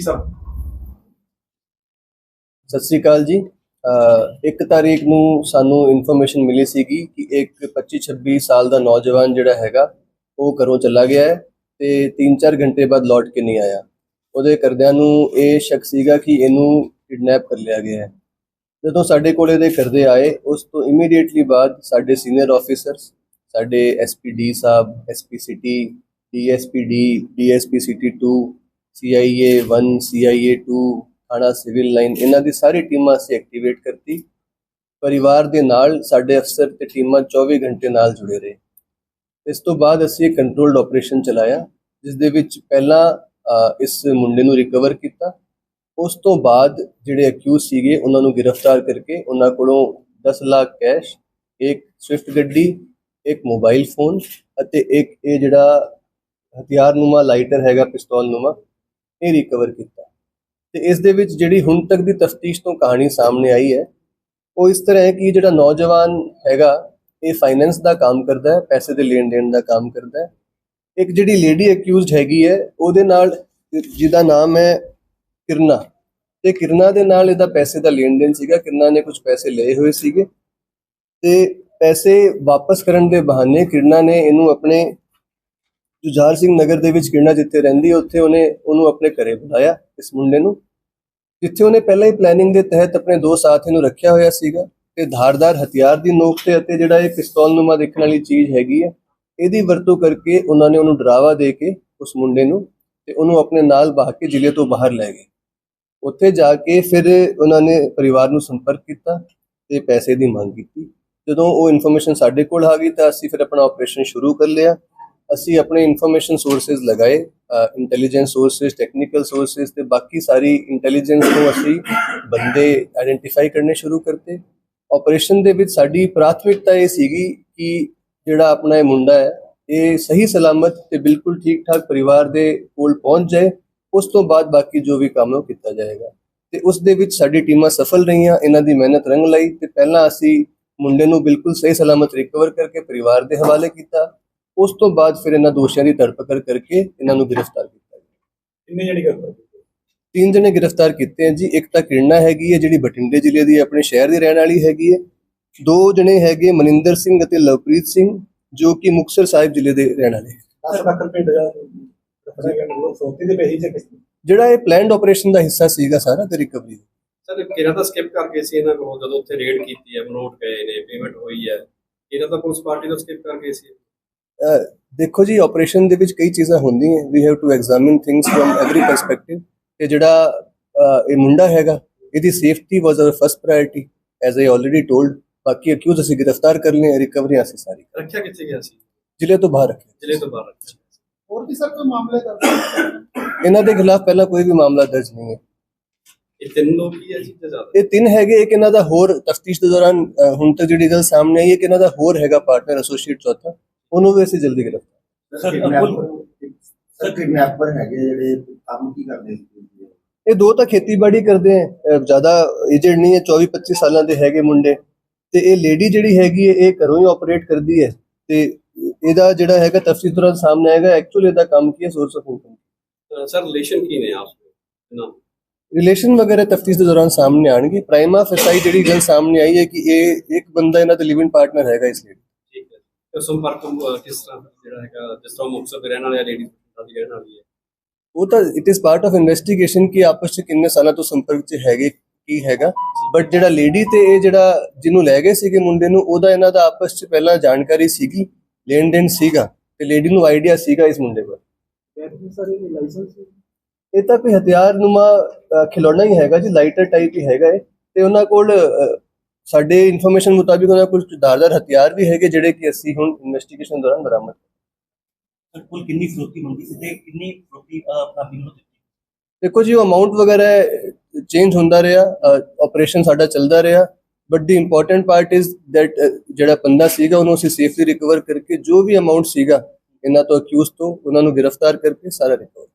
Sir. Sat Sri ਅਕਾਲ ਜੀ। ਇੱਕ ਤਾਰੀਖ ਨੂੰ ਸਾਨੂੰ ਇਨਫੋਰਮੇਸ਼ਨ ਮਿਲੀ ਸੀਗੀ ਕਿ ਇੱਕ 25-26 ਸਾਲ ਦਾ ਨੌਜਵਾਨ ਜਿਹੜਾ ਹੈਗਾ, ਉਹ ਘਰੋਂ ਚਲਾ ਗਿਆ ਹੈ ਤੇ 3-4 ਘੰਟੇ ਬਾਅਦ ਲੌਟ ਕੇ ਨਹੀਂ ਆਇਆ। ਉਹਦੇ ਕਰਦਿਆਂ ਨੂੰ ਇਹ ਸ਼ੱਕ ਸੀਗਾ ਕਿ ਇਹਨੂੰ ਕਿਡਨੈਪ ਕਰ ਲਿਆ ਗਿਆ ਹੈ। ਜਦੋਂ ਸਾਡੇ ਕੋਲ ਇਹਦੇ ਕਰਦੇ ਆਏ, ਉਸ ਤੋਂ ਇਮੀਡੀਏਟਲੀ ਬਾਅਦ ਸਾਡੇ ਸੀਨੀਅਰ ਆਫੀਸਰਸ ਸਾਡੇ ਐਸਪੀਡੀ ਸਾਹਿਬ SP city DSPD DSP city 2 CIA 1 CIA 2 ਥਾਣਾ ਸਿਵਲ ਲਾਈਨ ਇਹਨਾਂ ਦੀ ਸਾਰੀ ਟੀਮਾਂ ਅਸੀਂ ਐਕਟੀਵੇਟ ਕਰਤੀ। ਪਰਿਵਾਰ ਦੇ ਨਾਲ, ਸਾਡੇ ਅਫਸਰ ਤੇ ਟੀਮਾਂ 24 ਘੰਟੇ ਨਾਲ ਜੁੜੇ ਰਹੇ। ਇਸ ਤੋਂ ਬਾਅਦ ਅਸੀਂ ਕੰਟਰੋਲਡ ਆਪਰੇਸ਼ਨ ਚਲਾਇਆ, ਜਿਸ ਦੇ ਵਿੱਚ ਪਹਿਲਾਂ ਇਸ ਮੁੰਡੇ ਨੂੰ ਰਿਕਵਰ ਕੀਤਾ। ਉਸ ਤੋਂ ਬਾਅਦ ਜਿਹੜੇ ਅਕਿਊਜ਼ ਸੀਗੇ, ਉਹਨਾਂ ਨੂੰ ਗ੍ਰਿਫਤਾਰ ਕਰਕੇ ਉਹਨਾਂ ਕੋਲੋਂ 10 ਲੱਖ ਕੈਸ਼ ਇੱਕ ਸਵਿਫਟ ਗੱਡੀ, ਇੱਕ ਮੋਬਾਈਲ ਫੋਨ ਅਤੇ ਇੱਕ ਇਹ ਜਿਹੜਾ ਹਥਿਆਰ ਨੂਮਾ ਲਾਈਟਰ ਹੈਗਾ ਪਿਸਤੌਲ ਨੂਮਾ ਇਹ ਰਿਕਵਰ ਕੀਤਾ। ਤੇ ਇਸ ਦੇ ਵਿੱਚ ਜਿਹੜੀ ਹੁਣ ਤੱਕ ਦੀ ਤਫਤੀਸ਼ ਤੋਂ ਕਹਾਣੀ ਸਾਹਮਣੇ ਆਈ ਹੈ, ਉਹ ਇਸ ਤਰ੍ਹਾਂ ਹੈ ਕਿ ਜਿਹੜਾ ਨੌਜਵਾਨ ਹੈਗਾ, ਇਹ ਫਾਈਨੈਂਸ ਦਾ ਕੰਮ ਕਰਦਾ ਹੈ, ਪੈਸੇ ਦੇ ਲੈਣ ਦੇਣ ਦਾ ਕੰਮ ਕਰਦਾ ਹੈ। ਇੱਕ ਜਿਹੜੀ ਲੇਡੀ ਅਕਿਊਜ਼ਡ ਹੈਗੀ ਹੈ, ਉਹਦੇ ਨਾਲ ਜਿਹਦਾ ਨਾਮ ਹੈ ਕਿਰਨਾ। ਤੇ ਕਿਰਨਾ ਦੇ ਨਾਲ ਇਹਦਾ ਪੈਸੇ ਦਾ ਲੈਣ ਦੇਣ ਸੀਗਾ, ਕਿਰਨਾ ਨੇ ਕੁਝ ਪੈਸੇ ਲਏ ਹੋਏ ਸੀਗੇ। ਤੇ ਪੈਸੇ ਵਾਪਸ ਕਰਨ ਦੇ ਬਹਾਨੇ ਕਿਰਨਾ ਨੇ ਇਹਨੂੰ ਆਪਣੇ ਜੁਝਾਰ ਸਿੰਘ ਨਗਰ ਦੇ ਵਿੱਚ ਕਿਰਨਾ ਜਿੱਥੇ ਰਹਿੰਦੀ ਹੈ, ਉੱਥੇ ਉਹਨੇ ਉਹਨੂੰ ਆਪਣੇ ਘਰੇ ਬੁਲਾਇਆ, ਇਸ ਮੁੰਡੇ ਨੂੰ, ਜਿੱਥੇ ਉਹਨੇ ਪਹਿਲਾਂ ਹੀ ਪਲੈਨਿੰਗ ਦੇ ਤਹਿਤ ਆਪਣੇ ਦੋ ਸਾਥੀ ਨੂੰ ਰੱਖਿਆ ਹੋਇਆ ਸੀਗਾ ਤੇ ਧਾਰਦਾਰ ਹਥਿਆਰ ਦੀ ਨੋਕ ਤੇ ਅਤੇ ਜਿਹੜਾ ਇਹ ਪਿਸਤੌਲ ਨੂਮਾ ਦੇਖਣ ਵਾਲੀ ਚੀਜ਼ ਹੈਗੀ ਹੈ, ਇਹਦੀ ਵਰਤੋਂ ਕਰਕੇ ਉਹਨਾਂ ਨੇ ਉਹਨੂੰ ਡਰਾਵਾ ਦੇ ਕੇ ਉਸ ਮੁੰਡੇ ਨੂੰ ਤੇ ਉਹਨੂੰ ਆਪਣੇ ਨਾਲ ਬਾਹ ਕੇ ਜ਼ਿਲ੍ਹੇ ਤੋਂ ਬਾਹਰ ਲੈ ਗਏ। ਉੱਥੇ ਜਾ ਕੇ ਫਿਰ ਉਹਨਾਂ ਨੇ ਪਰਿਵਾਰ ਨੂੰ ਸੰਪਰਕ ਕੀਤਾ ਤੇ ਪੈਸੇ ਦੀ ਮੰਗ ਕੀਤੀ। ਜਦੋਂ ਉਹ ਇਨਫੋਰਮੇਸ਼ਨ ਸਾਡੇ ਕੋਲ ਆ ਗਈ ਤਾਂ ਅਸੀਂ ਫਿਰ ਆਪਣਾ ਆਪਰੇਸ਼ਨ ਸ਼ੁਰੂ ਕਰ ਲਿਆ। ਅਸੀਂ ਆਪਣੇ ਇਨਫੋਰਮੇਸ਼ਨ ਸੋਰਸਸ ਲਗਾਏ ਇੰਟੈਲੀਜੈਂਸ ਸੋਰਸਸ ਟੈਕਨੀਕਲ ਸੋਰਸਸ ਤੇ ਬਾਕੀ ਸਾਰੀ ਇੰਟੈਲੀਜੈਂਸ ਨੂੰ ਅਸੀਂ ਬੰਦੇ ਆਇਡੈਂਟੀਫਾਈ ਕਰਨੇ ਸ਼ੁਰੂ ਕਰਤੇ। ਆਪਰੇਸ਼ਨ ਦੇ ਵਿੱਚ ਸਾਡੀ ਪ੍ਰਾਥਮਿਕਤਾ ਇਹ ਸੀਗੀ ਕਿ ਜਿਹੜਾ ਆਪਣਾ ਇਹ ਮੁੰਡਾ ਹੈ, ਇਹ ਸਹੀ ਸਲਾਮਤ ਤੇ ਬਿਲਕੁਲ ਠੀਕ ਠਾਕ ਪਰਿਵਾਰ ਦੇ ਕੋਲ ਪਹੁੰਚ ਜਾਏ, ਉਸ ਤੋਂ ਬਾਅਦ ਬਾਕੀ ਜੋ ਵੀ ਕੰਮ ਉਹ ਕੀਤਾ ਜਾਏਗਾ। ਤੇ ਉਸ ਦੇ ਵਿੱਚ ਸਾਡੀ ਟੀਮਾਂ ਸਫਲ ਰਹੀਆਂ, ਇਹਨਾਂ ਦੀ ਮਿਹਨਤ ਰੰਗ ਲਈ ਤੇ ਪਹਿਲਾਂ ਅਸੀਂ ਮੁੰਡੇ ਨੂੰ ਬਿਲਕੁਲ ਸਹੀ ਸਲਾਮਤ ਰਿਕਵਰ ਕਰਕੇ ਪਰਿਵਾਰ ਦੇ ਹਵਾਲੇ ਕੀਤਾ। ਉਸ ਤੋਂ ਬਾਅਦ ਫਿਰ ਇਹਨਾਂ ਦੋਸ਼ੀਆਂ ਦੀ ਧਰਪਕੜ ਕਰਕੇ ਇਹਨਾਂ ਨੂੰ ਗ੍ਰਿਫਤਾਰ ਕੀਤਾ ਗਿਆ। ਕਿੰਨੇ ਜਣੀ ਕਰਦੇ ਤਿੰਨ ਜਣੇ ਗ੍ਰਿਫਤਾਰ ਕੀਤੇ ਹਨ ਜੀ। ਇੱਕ ਤਾਂ ਕਿਰਨਾ ਹੈਗੀ ਹੈ ਜਿਹੜੀ ਬਠਿੰਡੇ ਜ਼ਿਲ੍ਹੇ ਦੀ ਆਪਣੇ ਸ਼ਹਿਰ ਦੀ ਰਹਿਣ ਵਾਲੀ ਹੈਗੀ ਹੈ। ਦੋ ਜਣੇ ਹੈਗੇ ਮਨਿੰਦਰ ਸਿੰਘ ਅਤੇ ਲਵਪ੍ਰੀਤ ਸਿੰਘ ਜੋ ਕਿ ਮੁਕਤਸਰ ਸਾਹਿਬ ਜ਼ਿਲ੍ਹੇ ਦੇ ਰਹਿਣ ਵਾਲੇ ਹੈ। 10 ਲੱਖ ਰੁਪਏ ਦਾ ਰਫੜਾ ਕਰਨ ਨੂੰ ਸੋਤੀ ਦੇ ਪੈਸੇ ਚ ਜਿਹੜਾ ਇਹ ਪਲਾਨਡ ਆਪਰੇਸ਼ਨ ਦਾ ਹਿੱਸਾ ਸੀਗਾ ਸਾਰਾ ਤੇ ਰਿਕਵਰੀ ਸਰ ਕਿਹੜਾ ਤਾਂ ਸਕਿਪ ਕਰ ਗਏ ਸੀ ਇਹਨਾਂ ਕੋਲ ਜਦੋਂ ਉੱਥੇ ਰੇਡ ਕੀਤੀ ਹੈ ਮਨੋਟ ਗਏ ਨੇ ਪੇਮੈਂਟ ਹੋਈ ਹੈ। ਇਹਨਾਂ ਤਾਂ ਪੁਲਿਸ ਪਾਰਟੀ ਤੋਂ ਸਕਿਪ ਕਰ ਗਏ ਸੀ? ਦੇਖੋ ਜੀ ਆਪਰੇਸ਼ਨ ਦੇ ਵਿੱਚ ਕਈ ਚੀਜ਼ਾਂ ਹੁੰਦੀਆਂ। We have to examine things from every perspective ਤੇ ਜਿਹੜਾ ਇਹ ਮੁੰਡਾ ਹੈਗਾ ਇਹਦੀ safety was our first priority as I already told ਬਾਕੀ ਅਕਿਊਜ਼ ਅਸੀਂ ਗ੍ਰਿਫਤਾਰ ਕਰ ਲਏ ਰਿਕਵਰੀ ਅਸੀਂ ਸਾਰੀ ਰੱਖਿਆ ਕਿੱਥੇ ਗਿਆ ਸੀ? ਜ਼ਿਲ੍ਹੇ ਤੋਂ ਬਾਹਰ ਰੱਖਿਆ। ਜ਼ਿਲ੍ਹੇ ਤੋਂ ਬਾਹਰ ਰੱਖਿਆ। ਹੋਰ ਵੀ ਸਰ ਕੋਈ ਮਾਮਲੇ ਕਰਦੇ ਇਹਨਾਂ ਦੇ ਖਿਲਾਫ ਪਹਿਲਾਂ ਕੋਈ ਵੀ ਮਾਮਲਾ ਦਰਜ ਨਹੀਂ ਹੈ। ਇਹ ਤਿੰਨ ਲੋਕ ਹੀ ਹੈ ਜੀ ਤੇ ਜ਼ਿਆਦਾ? ਇਹ ਤਿੰਨ ਹੈਗੇ ਇੱਕ ਇਹਨਾਂ ਦਾ ਹੋਰ ਤਫਤੀਸ਼ ਦੇ ਦੌਰਾਨ ਹੁਣ ਤੱਕ ਜਿਹੜੀ ਗੱਲ ਸਾਹਮਣੇ ਆਈ ਹੈ ਕਿ ਇਹਨਾਂ ਦਾ ਹੋਰ ਹੈਗਾ ਪਾਰਟਨਰ ਐਸੋਸੀਏਟ ਚੌਥਾ। ਉਹਨੂੰ ਵੀ ਅਸੀਂ ਜਲਦੀ ਗ੍ਰਿਫਤਾਰ ਸਰ ਸਰ ਕਿਡਨੈਪਰ ਹੈਗੇ ਜਿਹੜੇ ਕੰਮ ਕੀ ਕਰਦੇ ਸੀ ਇਹ ਦੋ ਤਾਂ ਖੇਤੀਬਾੜੀ ਕਰਦੇ ਆ ਜ਼ਿਆਦਾ ਏਜਡ ਨਹੀਂ ਹੈ 24 25 ਸਾਲਾਂ ਦੇ ਹੈਗੇ ਮੁੰਡੇ। ਤੇ ਇਹ ਲੇਡੀ ਜਿਹੜੀ ਹੈਗੀ ਹੈ ਇਹ ਘਰੋਂ ਹੀ ਆਪਰੇਟ ਕਰਦੀ ਹੈ। ਤੇ ਇਹਦਾ ਜਿਹੜਾ ਹੈਗਾ ਤਫਸੀਲ ਦੌਰਾਨ ਸਾਹਮਣੇ ਆਏਗਾ ਐਕਚੁਅਲੀ ਇਹਦਾ ਕੰਮ ਕੀ ਹੈ source of income sir relation ਕੀ ਨੇ ਆਪਸ ਵਿੱਚ ਨਾ ਰਿਲੇਸ਼ਨ ਵਗੈਰਾ ਤਫਤੀਸ਼ ਦੇ ਦੌਰਾਨ ਸਾਹਮਣੇ ਆਣਗੇ ਪ੍ਰਾਈਮਾ ਫਸਾਈ ਜਿਹੜੀ ਗੱਲ ਸਾਹਮਣੇ ਆਈ ਹੈ ਕਿ ਇਹ ਇੱਕ ਬੰਦਾ ਇਹਨਾਂ ਦਾ ਲਿਵਿੰਗ ਪਾਰਟਨਰ ਹੈਗਾ ਇਸ ਲਈ ਤੇ ਸੰਪਰਕ ਅਹ, ਕਿਸ ਤਰ੍ਹਾਂ ਜਿਹੜਾ ਹੈਗਾ ਜਿਸ ਤਰ੍ਹਾਂ ਮੁਕਤਸਰ ਦੇ ਰਹਿਣ ਵਾਲੇ ਲੇਡੀ ਦੀ ਰਹਿਣ ਵਾਲੀ ਹੈ। ਉਹ ਤਾਂ it is part of investigation ਕਿ ਆਪਸ ਚ ਕਿੰਨੇ ਸਾਲਾਂ ਤੋਂ ਸੰਪਰਕ ਚ ਹੈਗੇ ਕੀ ਹੈਗਾ। ਬਟ ਜਿਹੜਾ ਲੇਡੀ ਤੇ ਇਹ ਜਿਹੜਾ ਜਿਹਨੂੰ ਲੈ ਗਏ ਸੀਗੇ ਮੁੰਡੇ ਨੂੰ ਉਹਦਾ ਇਹਨਾਂ ਦਾ ਆਪਸ ਚ ਪਹਿਲਾਂ ਜਾਣਕਾਰੀ ਸੀਗੀ ਲੈਣ ਦੇਣ ਸੀਗਾ ਤੇ ਲੇਡੀ ਨੂੰ ਆਈਡੀਆ ਸੀਗਾ ਇਸ ਮੁੰਡੇ ਬਾਰੇ ਸਰ ਇਹ ਲਾਇਸੈਂਸ ਇਹ ਤਾਂ ਕੋਈ ਹਥਿਆਰ ਨੂਮਾ ਖਿਲੌਣਾ ਹੀ ਹੈਗਾ ਜੀ ਲਾਈਟਰ ਟਾਈਪ ਹੀ ਹੈਗਾ ਇਹ। ਤੇ ਉਹਨਾਂ ਕੋਲ ਸਾਡੇ ਇਨਫੋਰਮੇਸ਼ਨ ਮੁਤਾਬਿਕ ਉਹਨਾਂ ਕੋਲ ਦਾਰਦਾਰ ਹਥਿਆਰ ਵੀ ਹੈਗੇ ਜਿਹੜੇ ਕਿ ਅਸੀਂ ਹੁਣ ਇਨਵੈਸਟੀਗੇਸ਼ਨ ਦੌਰਾਨ ਬਰਾਮਦ ਸਰ ਕੁੱਲ ਕਿੰਨੀ ਫਰੋਤੀ ਮੰਗੀ ਸੀ ਤੇ ਕਿੰਨੀ ਫਰੋਤੀ ਆਪਣਾ ਬਿੱਲ ਨੂੰ ਦਿੱਤੀ? ਦੇਖੋ ਜੀ ਉਹ ਅਮਾਉਂਟ ਵਗੈਰਾ ਚੇਂਜ ਹੁੰਦਾ ਰਿਹਾ ਆਪਰੇਸ਼ਨ ਸਾਡਾ ਚੱਲਦਾ ਰਿਹਾ but the important part is that ਜਿਹੜਾ ਬੰਦਾ ਸੀਗਾ ਉਹਨੂੰ ਅਸੀਂ ਸੇਫਲੀ ਰਿਕਵਰ ਕਰਕੇ ਜੋ ਵੀ ਅਮਾਉਂਟ ਸੀਗਾ ਇਹਨਾਂ ਤੋਂ ਅਕਿਊਜ਼ ਤੋਂ ਉਹਨਾਂ ਨੂੰ ਗ੍ਰਿਫਤਾਰ ਕਰਕੇ ਸਾਰਾ ਰਿਕਵਰ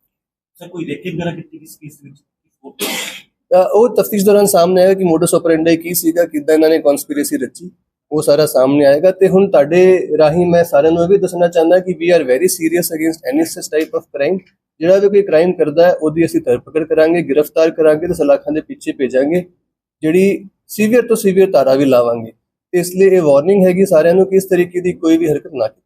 ਸਰ ਕੋਈ ਰੇਕੀ ਵਗੈਰਾ ਕੀਤੀ ਕਿਸ ਕੇਸ ਵਿੱਚ? ਉਹ ਤਫਤੀਸ਼ ਦੌਰਾਨ ਸਾਹਮਣੇ ਆਇਆ ਕਿ ਮੋਡਸ ਆਪਰੈਂਡੀ ਕੀ ਸੀਗਾ, ਕਿੱਦਾਂ ਇਹਨਾਂ ਨੇ ਕਨਸਪੀਰੇਸੀ ਰਚੀ, ਉਹ ਸਾਰਾ ਸਾਹਮਣੇ ਆਏਗਾ। ਤੇ ਹੁਣ ਤੁਹਾਡੇ ਰਾਹੀਂ ਮੈਂ ਸਾਰਿਆਂ ਨੂੰ ਇਹ ਵੀ ਦੱਸਣਾ ਚਾਹੁੰਦਾ ਕਿ we are very serious against any this type of crime ਜਿਹੜਾ ਵੀ ਕੋਈ ਕ੍ਰਾਈਮ ਕਰਦਾ ਹੈ, ਉਹਦੀ ਅਸੀਂ ਧਰਪਕੜ ਕਰਾਂਗੇ, ਗ੍ਰਿਫਤਾਰ ਕਰਾਂਗੇ ਤੇ ਸਲਾਖਾਂ ਦੇ ਪਿੱਛੇ ਭੇਜਾਂਗੇ, ਜਿਹੜੀ ਸੀਵੀਅਰ ਤੋਂ ਸੀਵੀਅਰ ਧਾਰਾ ਵੀ ਲਾਵਾਂਗੇ। ਤੇ ਇਸ ਲਈ ਇਹ ਵਾਰਨਿੰਗ ਹੈਗੀ ਸਾਰਿਆਂ ਨੂੰ ਕਿ ਇਸ ਤਰੀਕੇ ਦੀ ਕੋਈ ਵੀ ਹਰਕਤ ਨਾ ਕੀਤੀ।